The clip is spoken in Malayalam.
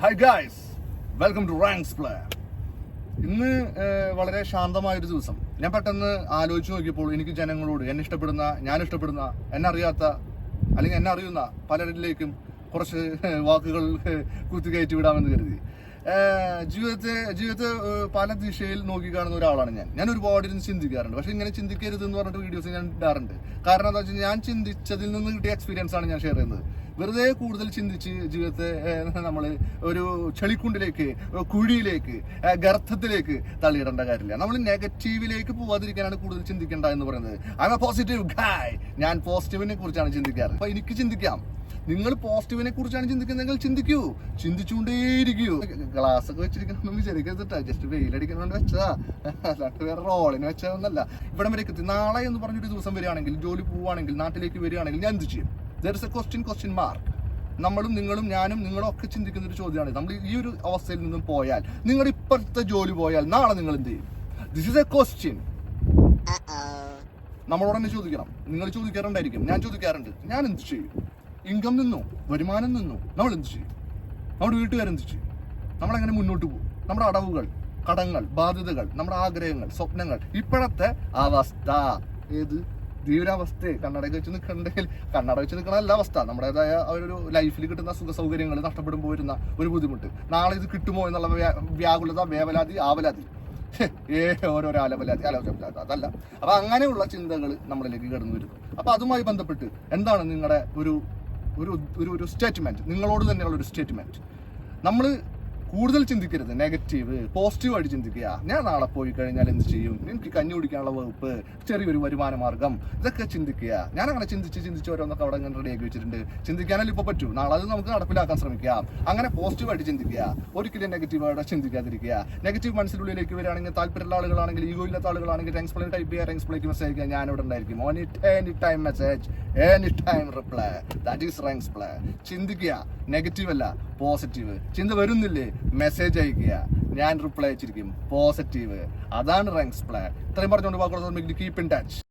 Hi guys welcome to ranks play ഇന്ന് വളരെ ശാന്തമായ ഒരു ദിവസം. ഞാൻ പെട്ടെന്ന് ആലോചിച്ച് നോക്കിയപ്പോൾ എനിക്ക് ജനങ്ങളോട് എന്നെ ഇഷ്ടപ്പെടുന്ന ഞാൻ ഇഷ്ടപ്പെടുന്ന എന്നെ അറിയാത്ത അല്ലെങ്കിൽ എന്നെ അറിയുന്ന പലരിലേക്കും കുറച്ച് വാക്കുകൾ കുത്തി കുത്തിക്കയറ്റി വിടാമെന്ന് കരുതി. ജീവിതത്തെ ജീവിതത്തെ പല ദിശയിൽ നോക്കി കാണുന്ന ഒരാളാണ് ഞാൻ. ഞാൻ ഒരുപാട് ഇരുന്ന് ചിന്തിക്കാറുണ്ട്. പക്ഷെ ഇങ്ങനെ ചിന്തിക്കരുത് എന്ന് പറഞ്ഞിട്ട് വീഡിയോസ് ഞാൻ ഇടാറുണ്ട്. കാരണം എന്താ വെച്ചാൽ ഞാൻ ചിന്തിച്ചതിൽ നിന്ന് കിട്ടിയ എക്സ്പീരിയൻസ് ആണ് ഞാൻ ഷെയർ ചെയ്യുന്നത്. വെറുതെ കൂടുതൽ ചിന്തിച്ച് ജീവിതത്തെ നമ്മൾ ഒരു ചെളിക്കുണ്ടിലേക്ക് കുഴിയിലേക്ക് ഗർത്തത്തിലേക്ക് തള്ളിയിടേണ്ട കാര്യമില്ല. നമ്മൾ നെഗറ്റീവിലേക്ക് പോവാതിരിക്കാനാണ് കൂടുതൽ ചിന്തിക്കേണ്ട എന്ന് പറയുന്നത്. ഐ എ പോസിറ്റീവ് ഗായ് ഞാൻ പോസിറ്റീവിനെ കുറിച്ചാണ് ചിന്തിക്കാറ്. അപ്പൊ എനിക്ക് ചിന്തിക്കാം. നിങ്ങൾ പോസിറ്റീവിനെ കുറിച്ചാണ് ചിന്തിക്കുന്നതെങ്കിൽ ചിന്തിക്കൂ. ചിന്തിച്ചുകൊണ്ടേയിരിക്കൂ. ഗ്ലാസ് ഒക്കെ വെച്ചിരിക്കണം വിചാരിക്കരുത് ജസ്റ്റ് വെയിലടിക്കാൻ കൊണ്ട് വെച്ചതാ. അല്ലാണ്ട് വേറെ റോളിന് വെച്ചതൊന്നല്ല. ഇവിടെ വരെ എത്തി. നാളെ എന്ന് പറഞ്ഞൊരു ദിവസം വരികയാണെങ്കിൽ ജോലി പോവുകയാണെങ്കിൽ നാട്ടിലേക്ക് വരികയാണെങ്കിൽ ഞാൻ എന്ത് ചെയ്യും? There is a question question mark നമ്മളും നിങ്ങളും ഞാനും നിങ്ങളും ഒക്കെ ചിന്തിക്കുന്ന ഒരു ചോദ്യമാണ്. നമ്മൾ ഈ ഒരു അവസ്ഥയിൽ നിന്നും പോയാൽ നിങ്ങൾ ഇപ്പോഴത്തെ ജോലി പോയാൽ നാളെ നിങ്ങൾ എന്ത് ചെയ്യും? ദിസ് ഇസ് എ ക്വസ്റ്റ്യൻ നമ്മളോട് തന്നെ ചോദിക്കണം. നിങ്ങൾ ചോദിക്കാറുണ്ടായിരിക്കും. ഞാൻ ചോദിക്കാറുണ്ട്. ഞാൻ എന്ത് ചെയ്യും? ഇൻകം നിന്നോ വരുമാനം നിന്നോ. നമ്മൾ എന്ത് ചെയ്യും? നമ്മുടെ വീട്ടുകാരെന്ത് ചെയ്യും? നമ്മളെങ്ങനെ മുന്നോട്ട് പോകും? നമ്മുടെ അടവുകൾ കടങ്ങൾ ബാധ്യതകൾ നമ്മുടെ ആഗ്രഹങ്ങൾ സ്വപ്നങ്ങൾ. ഇപ്പോഴത്തെ അവസ്ഥ. ഏത്? തീവ്രാവസ്ഥ കണ്ണടയൊക്കെ വെച്ച് നിൽക്കണ്ടെങ്കിൽ കണ്ണട വെച്ച് നിൽക്കണല്ല അവസ്ഥ. നമ്മുടേതായ ഒരു ലൈഫിൽ കിട്ടുന്ന സുഖ സൗകര്യങ്ങൾ നഷ്ടപ്പെടുമ്പോൾ വരുന്ന ഒരു ബുദ്ധിമുട്ട്. നാളെ ഇത് കിട്ടുമോ എന്നുള്ള വ്യാകുലത വേവലാതി ആവലാതി. ഏ ഓരോരോ അലവലാതി അലവലാതി അതല്ല. അപ്പൊ അങ്ങനെയുള്ള ചിന്തകൾ നമ്മളിലേക്ക് കടന്നു വരുന്നു. അപ്പൊ അതുമായി ബന്ധപ്പെട്ട് എന്താണ് നിങ്ങളുടെ ഒരു ഒരു ഒരു സ്റ്റേറ്റ്മെന്റ് നിങ്ങളോട് തന്നെയുള്ള ഒരു സ്റ്റേറ്റ്മെന്റ് നമ്മൾ കൂടുതൽ ചിന്തിക്കരുത്. നെഗറ്റീവ് പോസിറ്റീവായിട്ട് ചിന്തിക്കുക. ഞാൻ നാളെ പോയി കഴിഞ്ഞാൽ എന്ത് ചെയ്യും? എനിക്ക് കഞ്ഞി കുടിക്കാനുള്ള വകുപ്പ് ചെറിയൊരു വരുമാന മാർഗം ഇതൊക്കെ ചിന്തിക്കുക. ഞാൻ അങ്ങനെ ചിന്തിച്ച് ചിന്തിച്ച് ഓരോന്നൊക്കെ അവിടെ അങ്ങനെ റെഡിയാക്കി വെച്ചിട്ടുണ്ട്. ചിന്തിക്കാനല്ലേ ഇപ്പോൾ പറ്റൂ. നാളെ അത് നമുക്ക് നടപ്പിലാക്കാൻ ശ്രമിക്കാം അങ്ങനെ പോസിറ്റീവായിട്ട് ചിന്തിക്കുക. ഒരിക്കലും നെഗറ്റീവായിട്ട് ചിന്തിക്കാതിരിക്കുക. നെഗറ്റീവ് മനസ്സിനുള്ളിലേക്ക് വരികയാണെങ്കിൽ താല്പര്യമുള്ള ആളുകളാണെങ്കിൽ ഈഗോ ഇല്ലാത്ത ആളുകളാണെങ്കിൽ ടെങ്സ്പ്ലെയിൻ ടൈപ്പ് ചെയ്യുക ടെങ്സ്പ്ലേക്ക് മെസ്സേജ് അയക്കുക. ഞാൻ ഇവിടെ ഉണ്ടായിരിക്കും. On it any time message any time reply that is ranks play ചിന്തിക്കുക. നെഗറ്റീവ് അല്ല. പോസിറ്റീവ്. ചിന്ത വരുന്നില്ലേ? മെസ്സേജ് അയക്കുക ഞാൻ റിപ്ലൈ അയച്ചിരിക്കും. പോസിറ്റീവ്. അതാണ് റാങ്ക്സ് പ്ലാൻ ഇത്രയും പറഞ്ഞുകൊണ്ട് കീപ്പ് ഇൻ ടച്ച്